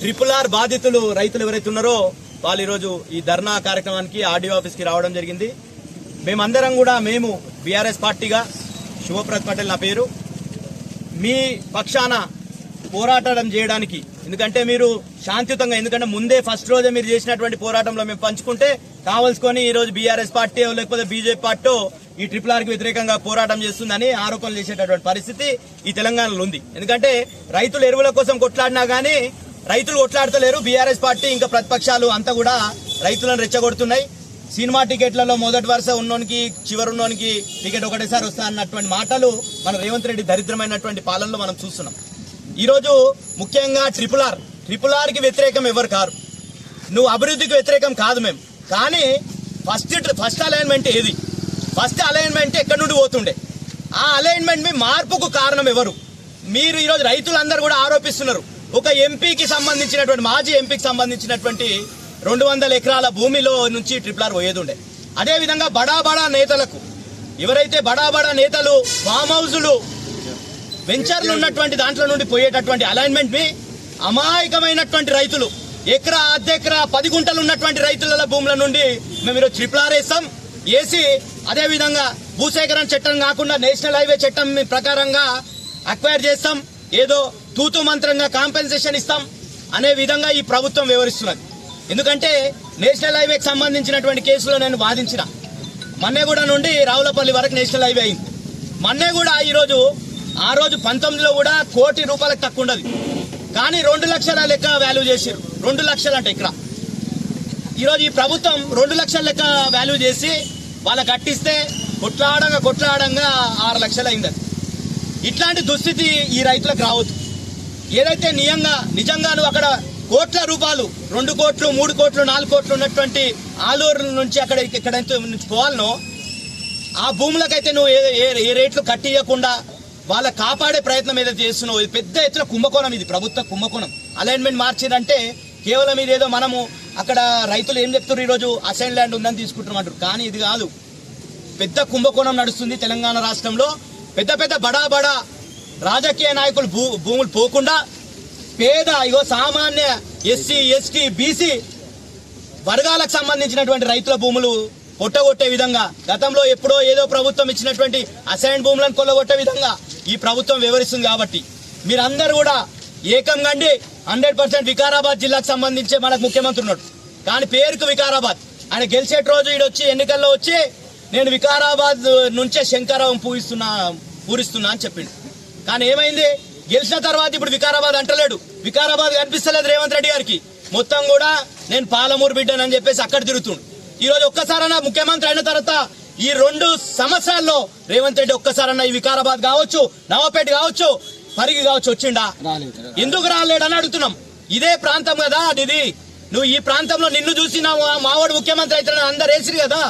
Triple R బాధితులు రైతులు ఎవరైతే ఉన్నారో వాళ్ళు ఈరోజు ఈ ధర్నా కార్యక్రమానికి ఆర్డీఓ ఆఫీస్కి రావడం జరిగింది. మేమందరం కూడా మేము బీఆర్ఎస్ పార్టీగా శివప్రత్ పటేల్ నా పేరు. మీ పక్షాన పోరాటం చేయడానికి ఎందుకంటే మీరు శాంతియుతంగా ఎందుకంటే ముందే ఫస్ట్ రోజే మీరు చేసినటువంటి పోరాటంలో మేము పంచుకుంటే కావలసుకొని ఈరోజు బీఆర్ఎస్ పార్టీ లేకపోతే బీజేపీ పార్టీ ఈ ట్రిపుల్ ఆర్కి వ్యతిరేకంగా పోరాటం చేస్తుందని ఆరోపణలు చేసేటటువంటి పరిస్థితి ఈ తెలంగాణలో ఉంది. ఎందుకంటే రైతులు ఎరువుల కోసం కొట్లాడినా గానీ రైతులు కొట్లాడతలేరు. బీఆర్ఎస్ పార్టీ ఇంకా ప్రతిపక్షాలు అంతా కూడా రైతులను రెచ్చగొడుతున్నాయి. సినిమా టికెట్లలో మొదటి వరుస ఉన్నోనికి చివరి ఉన్నోనికి టికెట్ ఒకటేసారి వస్తా అన్నటువంటి మాటలు మన రేవంత్ రెడ్డి దరిద్రమైనటువంటి పాలనలో మనం చూస్తున్నాం. ఈరోజు ముఖ్యంగా ట్రిపుల్ ఆర్ ట్రిపుల్ ఆర్కి వ్యతిరేకం ఎవరు కారు? నువ్వు అభివృద్ధికి వ్యతిరేకం కాదు మేము కానీ ఫస్ట్ ఫస్ట్ అలైన్మెంట్ ఏది? ఫస్ట్ అలైన్మెంట్ ఎక్కడి నుండి పోతుండే? ఆ అలైన్మెంట్ మీ మార్పుకు కారణం ఎవరు? మీరు ఈరోజు రైతులందరూ కూడా ఆరోపిస్తున్నారు. ఒక ఎంపీకి సంబంధించినటువంటి మాజీ ఎంపీకి సంబంధించినటువంటి రెండు వందల ఎకరాల భూమిలో నుంచి ట్రిపుల్ ఆర్ పోయేదిండే. అదేవిధంగా బడా బడా నేతలకు ఎవరైతే బడా బడా నేతలు ఫామ్ హౌజులు వెంచర్లు ఉన్నటువంటి దాంట్లో నుండి పోయేటటువంటి అలైన్మెంట్ మీ అమాయకమైనటువంటి రైతులు ఎకరా అర్ధెకరా పది గుంటలు ఉన్నటువంటి రైతుల భూముల నుండి మేము ఈరోజు ట్రిపుల్ ఆర్ వేస్తాం. వేసి అదేవిధంగా భూసేకరణ చట్టం కాకుండా నేషనల్ హైవే చట్టం ప్రకారంగా అక్వైర్ చేస్తాం. ఏదో తూతు మంత్రంగా కాంపెన్సేషన్ ఇస్తాం అనే విధంగా ఈ ప్రభుత్వం వివరిస్తున్నది ఎందుకంటే నేషనల్ హైవేకి సంబంధించినటువంటి కేసులో నేను వాదించిన. మన్నెగూడ నుండి రావులపల్లి వరకు నేషనల్ హైవే అయింది. మన్నెగూడ ఈరోజు ఆ రోజు పంతొమ్మిదిలో కూడా కోటి రూపాయలకు తక్కువ ఉండదు. కానీ రెండు లక్షల లెక్క వాల్యూ చేసారు రెండు లక్షలు అంటే ఇక్కడ ఈరోజు ఈ ప్రభుత్వం రెండు లక్షల లెక్క వాల్యూ చేసి వాళ్ళ కట్టిస్తే కొట్లాడంగా కొట్లాడంగా ఆరు లక్షలు అయింది అది. ఇట్లాంటి దుస్థితి ఈ రైతులకు రావద్దు. ఏదైతే నియంగా నిజంగా నువ్వు అక్కడ కోట్ల రూపాయలు రెండు కోట్లు మూడు కోట్లు నాలుగు కోట్లు ఉన్నటువంటి ఆలూరు నుంచి అక్కడ ఇక్కడ నుంచి పోవాలనో ఆ భూములకైతే నువ్వు ఏ ఏ- ఏ రేట్లు కట్టియకుండా వాళ్ళ కాపాడే ప్రయత్నం ఏదైతే చేస్తున్నావు ఇది పెద్ద ఎత్తున కుంభకోణం ఇది ప్రభుత్వ కుంభకోణం. అలైన్మెంట్ మార్చిరంటే కేవలం ఇదేదో మనము అక్కడ రైతులు ఏం చెప్తున్నారు ఈరోజు? అసైన్ ల్యాండ్ ఉందని తీసుకుంటున్నామంటారు కానీ ఇది కాదు. పెద్ద కుంభకోణం నడుస్తుంది తెలంగాణ రాష్ట్రంలో. పెద్ద పెద్ద బడా బడా రాజకీయ నాయకులు భూ భూములు పోకుండా పేద ఇగో సామాన్య ఎస్సీ ఎస్టీ బీసీ వర్గాలకు సంబంధించినటువంటి రైతుల భూములు కొట్టగొట్టే విధంగా గతంలో ఎప్పుడో ఏదో ప్రభుత్వం ఇచ్చినటువంటి అసైన్ భూములను కొల్లగొట్టే విధంగా ఈ ప్రభుత్వం వివరిస్తుంది కాబట్టి. మీరందరూ కూడా ఏకం కండి హండ్రెడ్ పర్సెంట్ వికారాబాద్ జిల్లాకు సంబంధించి మనకు ముఖ్యమంత్రి ఉన్నాడు. కానీ పేరుకు వికారాబాద్. ఆయన గెలిచేట రోజు ఈడొచ్చి ఎన్నికల్లో వచ్చి నేను వికారాబాద్ నుంచే శంకరావం పూజిస్తున్నా పూరిస్తున్నా అని చెప్పిండు. కానీ ఏమైంది? గెలిచిన తర్వాత ఇప్పుడు వికారాబాద్ అంటలేడు. వికారాబాద్ కనిపిస్తలేదు రేవంత్ రెడ్డి గారికి. మొత్తం కూడా నేను పాలమూరు బిడ్డనని చెప్పేసి అక్కడ తిరుగుతుండు. ఈ రోజు ఒక్కసారన్నా ముఖ్యమంత్రి అయిన తర్వాత ఈ రెండు సంవత్సరాల్లో రేవంత్ రెడ్డి ఒక్కసారన్నా ఈ వికారాబాద్ కావచ్చు నవాపేట కావచ్చు పరిగి కావచ్చు వచ్చిండా? ఎందుకు రాలేడని అడుగుతున్నాం. ఇదే ప్రాంతం కదా ఇది నువ్వు ఈ ప్రాంతంలో నిన్ను చూసి నా మావాడు ముఖ్యమంత్రి అయితే అందరు వేసిరు కదా.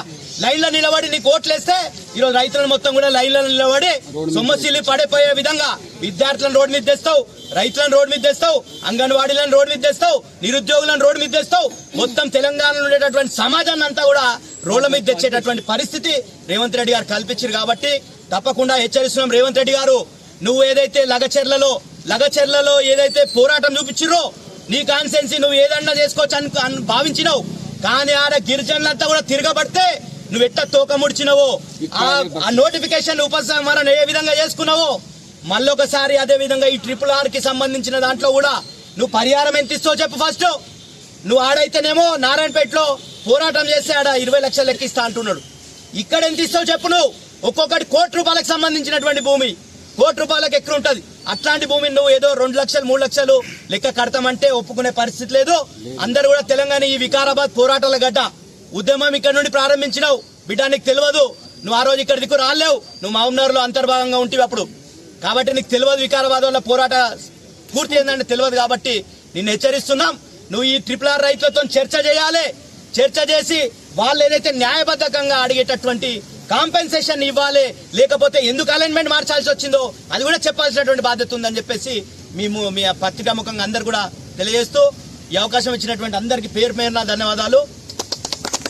లైన్లో నిలబడి నీకు ఓట్లేస్తే ఈరోజు రైతులను మొత్తం కూడా లైన్లో నిలబడి సొమ్మసిల్లి పడిపోయే విధంగా విద్యార్థులను రోడ్డు మీద తెస్తావు రైతులను రోడ్డు మీద తెస్తావు అంగన్వాడీలను రోడ్డు మీద తెస్తావు నిరుద్యోగులను రోడ్డు మీద తెస్తావు. మొత్తం తెలంగాణలో ఉండేటటువంటి సమాజాన్ని అంతా కూడా రోడ్ల మీద తెచ్చేటటువంటి పరిస్థితి రేవంత్ రెడ్డి గారు కల్పించారు కాబట్టి తప్పకుండా హెచ్చరిస్తున్నాం రేవంత్ రెడ్డి గారు. నువ్వు ఏదైతే లగచెర్లలో లగచెర్లలో ఏదైతే పోరాటం చూపించిరో నీ కాన్సెన్సీ నువ్వు ఏదన్నా చేసుకోవచ్చు అని భావించినావు. కానీ ఆడ గిరిజనులంతా కూడా తిరగబడితే నువ్వు ఎట్ట తోక ముడిచినవో ఆ- ఆ నోటిఫికేషన్ ఉపసంహరణ ఏ విధంగా చేసుకున్నావో మళ్ళొకసారి అదే విధంగా ఈ ట్రిపుల్ ఆర్కి సంబంధించిన దాంట్లో కూడా నువ్వు పరిహారం ఎంత ఇస్తావు చెప్పు ఫస్ట్. నువ్వు ఆడైతేనేమో నారాయణపేటలో పోరాటం చేస్తే ఆడ ఇరవై లక్షలు లెక్కిస్తా అంటున్నాడు. ఇక్కడ ఎంత ఇస్తావు చెప్పు నువ్వు. ఒక్కొక్కటి కోటి రూపాయలకు సంబంధించినటువంటి భూమి. కోటి రూపాయలకు ఎక్కువ ఉంటుంది? అట్లాంటి భూమిని నువ్వు ఏదో రెండు లక్షలు మూడు లక్షలు లెక్క కడతామంటే ఒప్పుకునే పరిస్థితి లేదు. అందరు కూడా తెలంగాణ ఈ వికారాబాద్ పోరాటాల గడ్డ. ఉద్యమం ఇక్కడ నుండి ప్రారంభించినావు. బిడ్డ నీకు తెలియదు. నువ్వు ఆ రోజు ఇక్కడ దిక్కు రాలేవు. నువ్వు మహబూబ్నగర్ అంతర్భాగంగా ఉంటివి అప్పుడు. కాబట్టి నీకు తెలియదు వికారాబాద్ వల్ల పోరాట పూర్తి ఏంటంటే తెలియదు కాబట్టి నిన్ను హెచ్చరిస్తున్నాం. నువ్వు ఈ ట్రిపుల్ ఆర్ రైతులతో చర్చ చేయాలి. చర్చ చేసి వాళ్ళు ఏదైతే న్యాయబద్ధకంగా అడిగేటటువంటి కాంపెన్సేషన్ ఇవ్వాలి. లేకపోతే ఎందుకు అలైన్మెంట్ మార్చాల్సి వచ్చిందో అది కూడా చెప్పాల్సినటువంటి బాధ్యత ఉందని చెప్పేసి మేము మీ పత్రికా ముఖంగా అందరు కూడా తెలియజేస్తూ ఈ అవకాశం ఇచ్చినటువంటి అందరికీ పేరు పేరున ధన్యవాదాలు.